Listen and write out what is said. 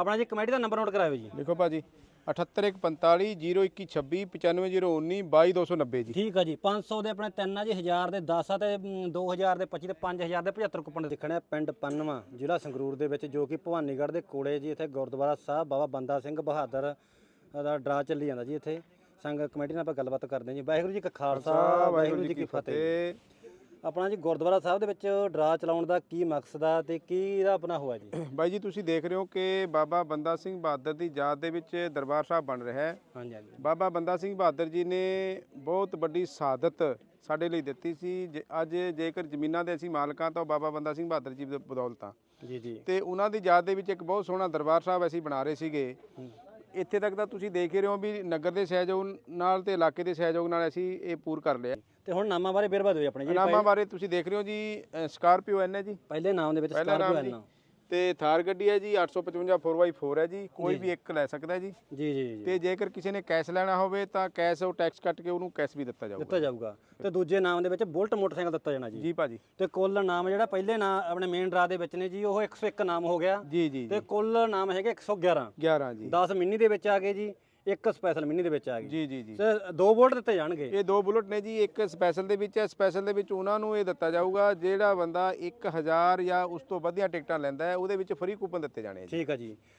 ਆਪਣਾ ਜੀ ਕਮੇਟੀ ਦਾ ਨੰਬਰ ਨੋਟ ਕਰਾਇਓ ਜੀ। ਲਿਖੋ ਭਾਜੀ 78145 0126 95019 22290 ਜੀ। ਠੀਕ ਆ ਜੀ 500 ਦੇ ਆਪਣੇ ਤਿੰਨ ਆ ਜੀ 1000 ਦੇ 10 ਆ ਤੇ ਮ, 2000 ਦੇ 25 ਤੇ 5000 ਦੇ 75 ਕੁਪਨ ਦੇਖਣੇ ਆ ਪਿੰਡ ਪੰਨਵਾ ਜ਼ਿਲ੍ਹਾ ਸੰਗਰੂਰ ਦੇ ਵਿੱਚ ਜੋ ਕਿ ਭਵਾਨੀਗੜ੍ਹ ਦੇ ਕੋਲੇ ਜੀ ਇੱਥੇ ਗੁਰਦੁਆਰਾ ਸਾਹਿਬ ਬਾਬਾ ਬੰਦਾ ਸਿੰਘ ਬਹਾਦਰ ਦਾ ਡਰਾ ਚੱਲੀ ਜਾਂਦਾ ਜੀ ਇੱਥੇ। ਸੰਗ ਕਮੇਟੀ ਨਾਲ ਆਪਾਂ ਗੱਲਬਾਤ ਕਰਦੇ ਹਾਂ ਜੀ। ਵਾਹਿਗੁਰੂ ਜੀ ਕਾ ਖਾਲਸਾ ਵਾਹਿਗੁਰੂ ਜੀ ਕੀ ਫਤਿਹ। ਆਪਣਾ ਜੀ ਗੁਰਦੁਆਰਾ ਸਾਹਿਬ ਦੇ ਵਿੱਚ ਡਰਾ ਚਲਾਉਣ ਦਾ ਕੀ ਮਕਸਦ ਆ ਤੇ ਕੀ ਇਹਦਾ ਆਪਣਾ ਹੋਇਆ ਜੀ? ਬਾਈ ਜੀ ਤੁਸੀਂ ਦੇਖ ਰਹੇ ਹੋ ਕਿ ਬਾਬਾ ਬੰਦਾ ਸਿੰਘ ਬਹਾਦਰ ਦੀ ਯਾਦ ਦੇ ਵਿੱਚ ਦਰਬਾਰ ਸਾਹਿਬ ਬਣ ਰਿਹਾ ਹੈ। ਹਾਂਜੀ ਹਾਂਜੀ। ਬਾਬਾ ਬੰਦਾ ਸਿੰਘ ਬਹਾਦਰ ਜੀ ਨੇ ਬਹੁਤ ਵੱਡੀ ਸ਼ਹਾਦਤ ਸਾਡੇ ਲਈ ਦਿੱਤੀ ਸੀ। ਅੱਜ ਜੇਕਰ ਜ਼ਮੀਨਾਂ ਦੇ ਅਸੀਂ ਮਾਲਕਾਂ ਤਾਂ ਬਾਬਾ ਬੰਦਾ ਸਿੰਘ ਬਹਾਦਰ ਜੀ ਦੀ ਬਦੌਲਤ ਆ ਜੀ ਜੀ। ਤੇ ਉਹਨਾਂ ਦੀ ਯਾਦ ਦੇ ਵਿੱਚ ਇੱਕ ਬਹੁਤ ਸੋਹਣਾ ਦਰਬਾਰ ਸਾਹਿਬ ਅਸੀਂ ਬਣਾ ਰਹੇ ਸੀਗੇ। ਇੱਥੇ ਤੱਕ ਤਾਂ ਤੁਸੀਂ ਦੇਖ ਹੀ ਰਹੇ ਹੋ ਵੀ ਨਗਰ ਦੇ ਸਹਿਯੋਗ ਨਾਲ ਤੇ ਇਲਾਕੇ ਦੇ ਸਹਿਯੋਗ ਨਾਲ ਅਸੀਂ ਇਹ ਪੂਰ ਕਰ ਲਿਆ। ਤੇ ਹੁਣ ਨਾਮਾਂ ਬਾਰੇ ਬਿਰਵਾ ਦਿਓ ਆਪਣੇ ਜੀ ਨਾਮਾਂ ਬਾਰੇ ਤੁਸੀਂ ਦੇਖ ਰਹੇ ਹੋ ਜੀ ਅ, ਸਕਾਰਪੀਓ ਐਨ ਹੈ ਜੀ। ਪਹਿਲੇ ਨਾਮ ਦੇ ਵਿੱਚ ਪਹਿਲਾ ਨਾਮ ਜੀ। ਤੇ ਥਾਰ ਗੱਡੀ ਹੈ ਜੀ 855 4x4 ਹੈ ਜੀ ਕੋਈ ਵੀ ਇੱਕ ਲੈ ਸਕਦਾ ਹੈ ਜੀ। ਜੀ ਜੀ ਜੀ। ਤੇ ਜੇਕਰ ਕਿਸੇ ਨੇ ਕੈਸ਼ ਲੈਣਾ ਹੋਵੇ ਤਾਂ ਕੈਸ਼ ਉਹ ਟੈਕਸ ਕੱਟ ਕੇ ਉਹਨੂੰ ਕੈਸ਼ ਵੀ ਦਿੱਤਾ ਜਾਊਗਾ। ਦਿੱਤਾ ਜਾਊਗਾ। ਤੇ ਦੂਜੇ ਨਾਮ ਦੇ ਵਿੱਚ ਬੁਲਟ ਮੋਟਰਸਾਈਕਲ ਦਿੱਤਾ ਜਾਣਾ ਜੀ। ਜੀ ਭਾਜੀ। ਤੇ ਕੁੱਲ ਨਾਮ ਜਿਹੜਾ ਪਹਿਲੇ ਨਾਮ ਆਪਣੇ ਮੇਨ ਡਰਾ ਦੇ ਵਿੱਚ ਨੇ ਜੀ ਉਹ 101 ਨਾਮ ਹੋ ਗਿਆ। ਜੀ ਜੀ ਤੇ ਕੁੱਲ ਨਾਮ ਹੈਗੇ 111 11 ਜੀ। 10 ਮਿੰਨੀ ਦੇ ਵਿੱਚ ਆ ਗਏ ਜੀ। ਇੱਕ ਸਪੈਸ਼ਲ ਮਿੰਨੀ ਦੇ ਵਿੱਚ ਆ ਗਏ ਜੀ ਜੀ ਜੀ। ਤੇ ਦੋ ਬੁਲਟ ਦਿੱਤੇ ਜਾਣਗੇ। ਇਹ ਦੋ ਬੁਲਟ ਨੇ ਜੀ ਇੱਕ ਸਪੈਸ਼ਲ ਦੇ ਵਿੱਚ ਹੈ ਸਪੈਸ਼ਲ ਦੇ ਵਿੱਚ ਉਹਨਾਂ ਨੂੰ ਇਹ ਦਿੱਤਾ ਜਾਊਗਾ ਜਿਹੜਾ ਬੰਦਾ 1000 ਜਾਂ ਉਸ ਤੋਂ ਵਧੀਆ ਟਿਕਟਾਂ ਲੈਂਦਾ ਹੈ ਉਹਦੇ ਵਿੱਚ ਫ੍ਰੀ ਕੂਪਨ ਦਿੱਤੇ ਜਾਣੇ ਆ ਜੀ। ਠੀਕ ਆ ਜੀ।